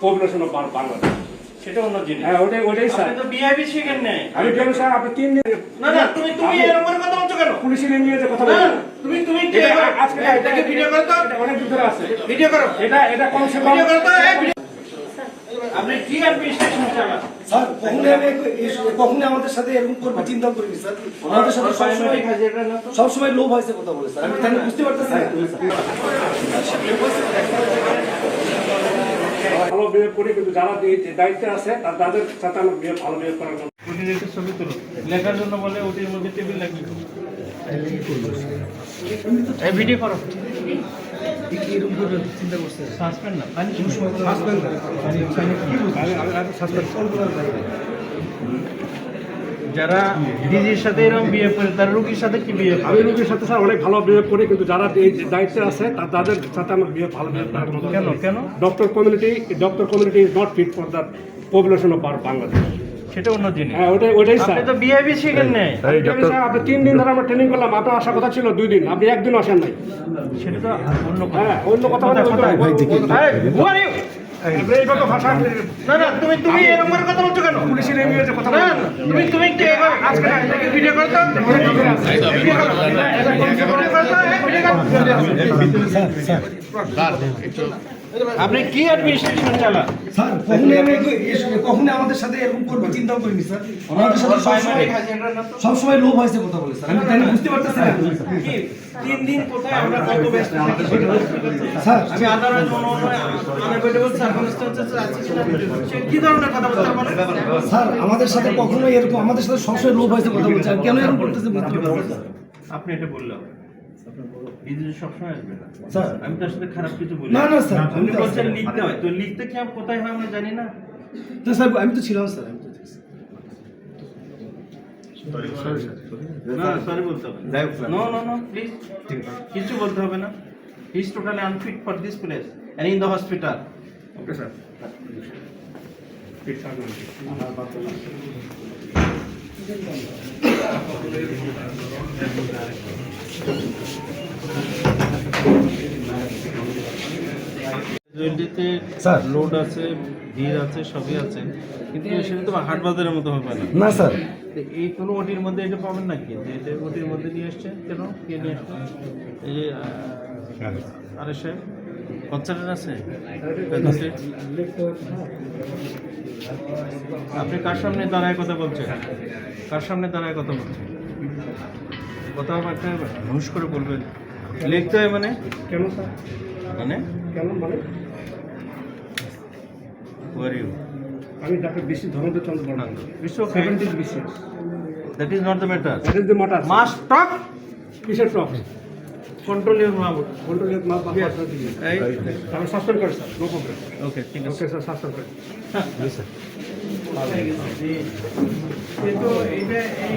Population of Bangladesh সেটা অন্য জিনিস। হ্যাঁ ওটাই ওটাই স্যার। আপনি তো বিআইবি শিখেন নাই। আমি কেন স্যার আপনি তিন দিন না না তুমি তুমি এরকম করে কথা বলছো কেন? পুলিশের কথা না তুমি তুমি কে আজকে এটাকে ভিডিও করো তো? অনেক ধরে আছে। ভিডিও করো। এটা এটা কমসে কম ভিডিও করো তো আপনি কি অ্যাডমিনিস্ট্রেশন চালান স্যার কখনোই আমি এ- আমাদের সাথে এরকম করবে চিন্তা করিনি স্যার। আমাদের সাথে সবসময় সবসময় লোভ হয়েছে কথা বলে স্যার। আমি বুঝতে পারতেছি না। ভালো বিহেভ করি কিন্তু যারা দায়িত্বে আছে তাদের সাথে আমার বিহেভ ভালো বিহেভ করার জন্য। ছবি তুলো লেখার জন্য বলে ওটির মধ্যে টেবিল লাগবে এই ভিডিও করো। এরকম করে চিন্তা করছে? সাসপেন্ড না। যারা ডিজির সাথে এরকম বিয়ে করে তার রুগীর সাথে কি বিয়ে আমি রোগীর সাথে স্যার অনেক ভালো বিহেভ করি কিন্তু যারা এই দায়িত্বে আছে তাদের সাথে আমার বিহেভ ভালো বিহেভ কেন কেন? Doctor community doctor community is not fit for the population of Bangladesh সেটা অন্য জিনিস। হ্যাঁ ওটাই ওটাই স্যার। আপনি তো শিখেন নাই। আপনি তিন দিন ধরে আমরা ট্রেনিং করলাম আপনার আসার কথা ছিল দুই দিন আপনি একদিন আসেন নাই। সেটা তো অন্য কথা। হ্যাঁ অন্য কথা না না তুমি তুমি এরকম করে কথা বলছো কেন পুলিশের ইংরেজি কথা না তুমি তুমি কে আজকে ভিডিও করো তো ভিডিও করো। ভিডিও করো ভিডিও করো। আপনি কি অ্যাডমিনিস্ট্রেশন চালান? স্যার কখনোই আমি এ- কখনোই আমাদের সাথে এরকম করবে চিন্তা করিনি স্যার। আমাদের সাথে সবসময় সবসময় লোভ হয়েছে কথা বলে স্যার। আমি তাই বুঝতে পারতেছি না। কি? তিন দিন কোথায় আমরা কত ব্যস্ত সেটা। স্যার আমি আদারওয়াইজ মনে হয় আনএভয়েডেবল সার্কামস্টেন্সেস আছে কিনা? সে কি ধরনের কথা বলতে পারে স্যার আমাদের সাথে কখনোই এরকম আমাদের সাথে সবসময় লোভ হয়েছে কথা বলছে। কেন এরকম করতেছে বুঝতে পারছি আপনি এটা বললাম স্যার। আমি তার সাথে খারাপ কিছু বলি না, না, স্যার, আপনি তো বলছেন লিখতে হয়। তো লিখতে কি আমি কোথায় হয় আমরা জানি না। তো স্যার আমি তো ছিলাম স্যার আমি তো বলতে হবে নো। নো নো প্লিজ কিছু বলতে হবে না। He is totally unfit for this place and in the hospital okay sir sir. Load আছে ভিড় আছে সবই আছে। কিন্তু সেটা তো হাট বাজারের মতো হবে না। না স্যার। এই কোনো ওটির মধ্যে এটা পাবেন নাকি? যে এটা ওটির মধ্যে নিয়ে আসছে কেন? কে নিয়ে আসছে এই যে আরে সাহেব। কনসার্টেন্ট আছে? আপনি কার সামনে দাঁড়ায় কথা বলছেন? কার সামনে দাঁড়ায় কথা বলছেন? কথা একটা হুঁশ করে বলবেন। লিখতে হয় মানে? কেন স্যার? মানে? কেন মানে? ইউ আমি ডাক্তার বেশি ধরনের Chandra Barman it's okay seventy বেশি that is not the matter that is the matter must talk কিসের কন্ট্রোল ইউর মাউথ কন্ট্রোল মা বা এই আমি সাসপেন্ড করি স্যার নো প্রবলেম ওকে ঠিক আছে ওকে স্যার সাসপেন্ড করি কিন্তু এটা এই